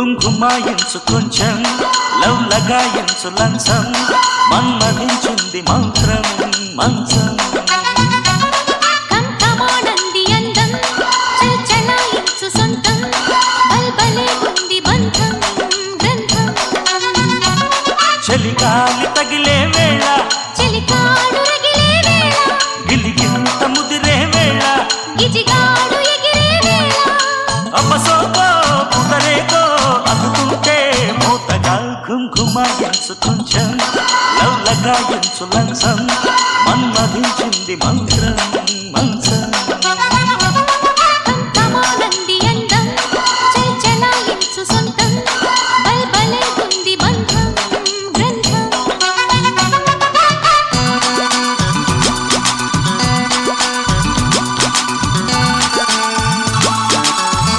కుంకుమాయించు కొంచెం లవ్ లగాయించు లంచం మన్మధించింది మంత్రం మంచం చలిగాలి తగిలే వేళ చెలికాడు రగిలే వేళ గిలిగింత ముదిరే వేళ. గిజిగాడు ఎగిరే వేళ. అపసోకో పుదరేకో అందుకుంటే మూతగా కుంకుమాయించు కొంచెం లవ్ లగాయించు లంచం మన్మధించింది మంత్రం.